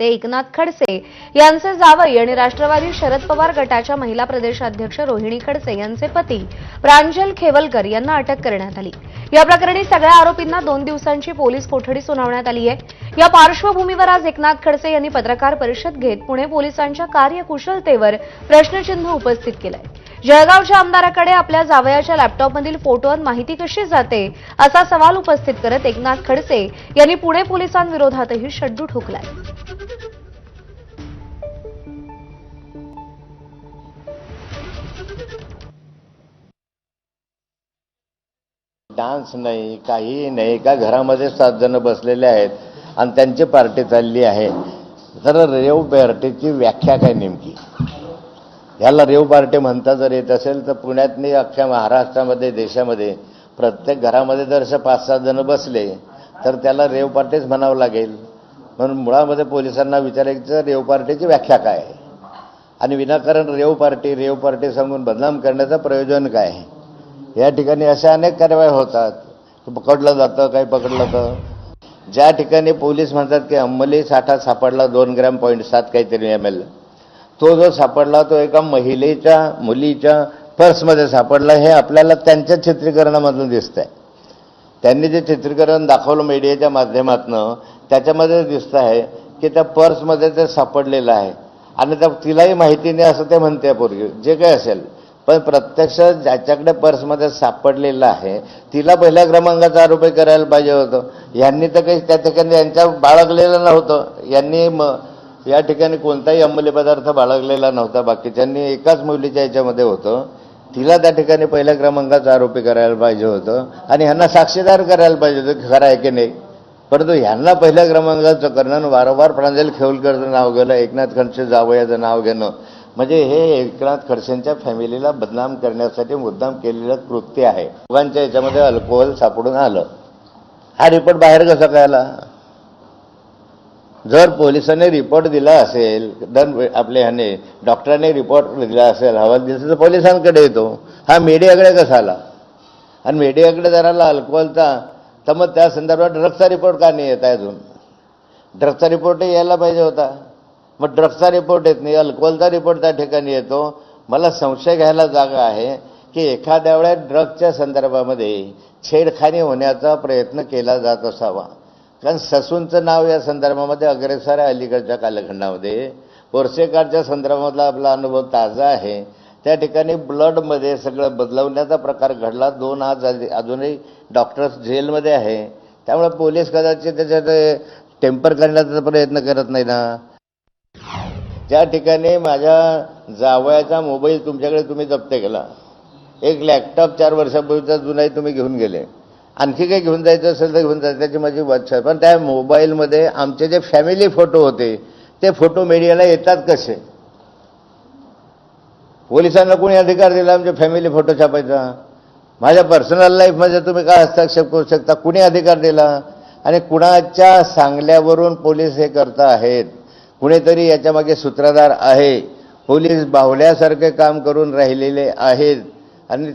नेते एकनाथ खडसे यांचे जावई आणि राष्ट्रवादी शरद पवार गटाच्या महिला प्रदेशाध्यक्ष रोहिणी खडसे यांचे पती प्रांजल खेवलकर यांना अटक करण्यात आली. या प्रकरणी सगळ्या आरोपींना दोन दिवसांची पोलीस कोठडी सुनावण्यात आली आहे. या पार्श्वभूमीवर आज एकनाथ खडसे यांनी पत्रकार परिषद घेत पुणे पोलिसांच्या कार्यकुशलतेवर प्रश्नचिन्ह उपस्थित केलंय. जळगावच्या आमदाराकडे आपल्या जावयाच्या लॅपटॉपमधील फोटोवर माहिती कशी जाते असा सवाल उपस्थित करत एकनाथ खडसे यांनी पुणे पोलिसांविरोधातही शड्डू ठोकलाय. डान्स नाही काही नाही का घरामध्ये सात जण बसलेले आहेत आणि त्यांची पार्टी चालली आहे. तर रेव पार्टीची व्याख्या काय नेमकी? ह्याला रेव पार्टी म्हणता जर येत असेल तर पुण्यातनी अख्ख्या महाराष्ट्रामध्ये देशामध्ये प्रत्येक घरामध्ये जर असे पाच सात जण बसले तर त्याला रेव पार्टीच म्हणावं लागेल. म्हणून मुळामध्ये पोलिसांना विचारायचं रेव पार्टीची व्याख्या काय आहे? आणि विनाकारण रेव पार्टी रेव पार्टी सांगून बदनाम करण्याचं प्रयोजन काय आहे? या ठिकाणी अशा अनेक कारवाया होतात. पकडलं जातं काही पकडलं तर. ज्या ठिकाणी पोलीस म्हणतात की अंमली साठा सापडला दोन ग्रॅम पॉईंट सात काहीतरी एम एल तो जो सापडला तो एका महिलेच्या मुलीच्या पर्समध्ये सापडला. हे आपल्याला त्यांच्या चित्रीकरणामधून दिसतंय. त्यांनी जे चित्रीकरण दाखवलं मीडियाच्या माध्यमातनं त्याच्यामध्ये दिसतं आहे की त्या पर्समध्ये ते सापडलेलं आहे. आणि त्या तिलाही माहिती नाही असं ते म्हणते पूर्वी जे काही असेल. पण प्रत्यक्ष ज्याच्याकडे पर्समध्ये सापडलेलं आहे तिला पहिल्या क्रमांकाचा आरोपी करायला पाहिजे होतं. यांनी तर काही त्या ठिकाणी यांच्या बाळगलेलं नव्हतं. यांनी म या ठिकाणी कोणताही अंमली पदार्थ बाळगलेला नव्हता. बाकीच्यांनी एकाच मुलीच्या याच्यामध्ये होतं. तिला त्या ठिकाणी पहिल्या क्रमांकाचा आरोपी करायला पाहिजे होतं. आणि ह्यांना साक्षीदार करायला पाहिजे होतं खरं आहे की नाही. परंतु ह्यांना पहिल्या क्रमांकाचं करणं वारंवार प्रांजल खेवलकरचं नाव गेलं एकनाथ खडसे जावयाचं नाव घेणं म्हणजे हे एकनाथ खडसेंच्या फॅमिलीला बदनाम करण्यासाठी मुद्दाम केलेलं कृत्य आहे. दोघांच्या याच्यामध्ये अल्कोहोल सापडून आलं. हा रिपोर्ट बाहेर कसा कळला? जर पोलिसांनी रिपोर्ट दिला असेल दन आपल्या ह्याने डॉक्टरांनी रिपोर्ट दिला असेल हवाल दिला तर पोलिसांकडे येतो. हा मीडियाकडे कसा आला? आणि मीडियाकडे जर आला अल्कोहोलचा तर मग त्या संदर्भात ड्रग्सचा रिपोर्ट का नाही येत आहे अजून? ड्रग्सचा रिपोर्टही यायला पाहिजे होता. मग ड्रग्सचा रिपोर्ट येत नाही अल्कोहोलचा रिपोर्ट त्या ठिकाणी येतो. मला संशय घ्यायला जागा आहे की एखाद्या वेळेस ड्रग्सच्या संदर्भामध्ये छेडखानी होण्याचा प्रयत्न केला जात असावा. कारण ससूनचं नाव या संदर्भामध्ये अग्रेसर आहे अलीकडच्या कालखंडामध्ये. पोर्सेकारच्या संदर्भातला आपला अनुभव ताजा आहे. त्या ठिकाणी ब्लडमध्ये सगळं बदलवण्याचा प्रकार घडला. दोन आज अजूनही डॉक्टर्स जेलमध्ये आहे. त्यामुळे पोलीस कदाचित त्याच्यात eh, टेम्पर करण्याचा प्रयत्न करत नाही ना. ज्या ठिकाणी माझ्या जावयाचा मोबाईल तुमच्याकडे तुम्ही जप्त केला एक लॅपटॉप चार वर्षापूर्वीचा जुनाही तुम्ही घेऊन गेले. आणखी काही घेऊन जायचं असेल तर घेऊन जायचं त्याची माझी वाच्छा पण त्या मोबाईलमध्ये आमचे जे फॅमिली फोटो होते ते फोटो मीडियाला येतात कसे? पोलिसांना कोणी अधिकार दिला आमच्या फॅमिली फोटो छापायचा? माझ्या पर्सनल लाईफमध्ये तुम्ही काय हस्तक्षेप करू शकता? कुणी अधिकार दिला? आणि कुणाच्या सांगल्यावरून पोलीस हे करत आहेत कुणीतरी याच्यामागे सूत्रधार आहे पोलीस बाहुल्यासारखे काम करून राहिलेले आहेत. आणि त्या